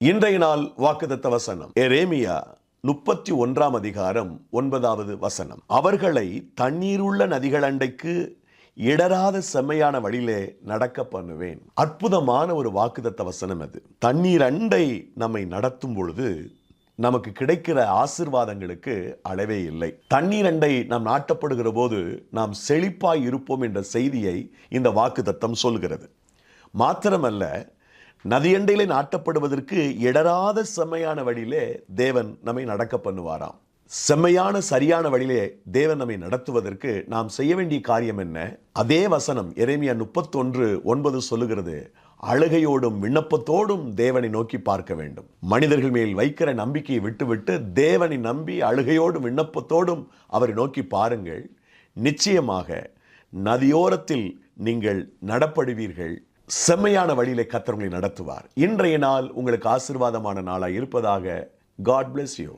இன்றைய நாள் வாக்குதத்த வசனம். எரேமியா முப்பத்தி ஒன்றாம் அதிகாரம் ஒன்பதாவது வசனம். அவர்களை தண்ணீருள்ள நதிகள் அண்டைக்கு இடராத செம்மையான வழியிலே நடக்க பண்ணுவேன். அற்புதமான ஒரு வாக்குதத்த வசனம் அது. தண்ணீர் அண்டை நம்மை நடத்தும் பொழுது நமக்கு கிடைக்கிற ஆசிர்வாதங்களுக்கு அளவே இல்லை. தண்ணீர் அண்டை நாம் நாட்டப்படுகிற போது நாம் செழிப்பாய் இருப்போம் என்ற செய்தியை இந்த வாக்குதத்தம் சொல்கிறது. மாத்திரமல்ல நதியண்டையிலே நாட்டப்படுவதற்கு இடராத செம்மையான வழியிலே தேவன் நம்மை நடக்க பண்ணுவாராம். செம்மையான சரியான வழியிலே தேவன் நம்மை நடத்துவதற்கு நாம் செய்ய வேண்டிய காரியம் என்ன? அதே வசனம் எரேமியா முப்பத்தொன்று ஒன்பது சொல்லுகிறது அழுகையோடும் விண்ணப்பத்தோடும் தேவனை நோக்கி பார்க்க வேண்டும். மனிதர்கள் மேல் வைக்கிற நம்பிக்கையை விட்டுவிட்டு தேவனை நம்பி அழுகையோடும் விண்ணப்பத்தோடும் அவரை நோக்கி பாருங்கள். நிச்சயமாக நதியோரத்தில் நீங்கள் நடப்படுவீர்கள். செம்மையான வழியிலே கத்தவங்களை நடத்துவார். இன்றைய நாள் உங்களுக்கு ஆசீர்வாதமான நாளாக இருப்பதாக காட் bless யூ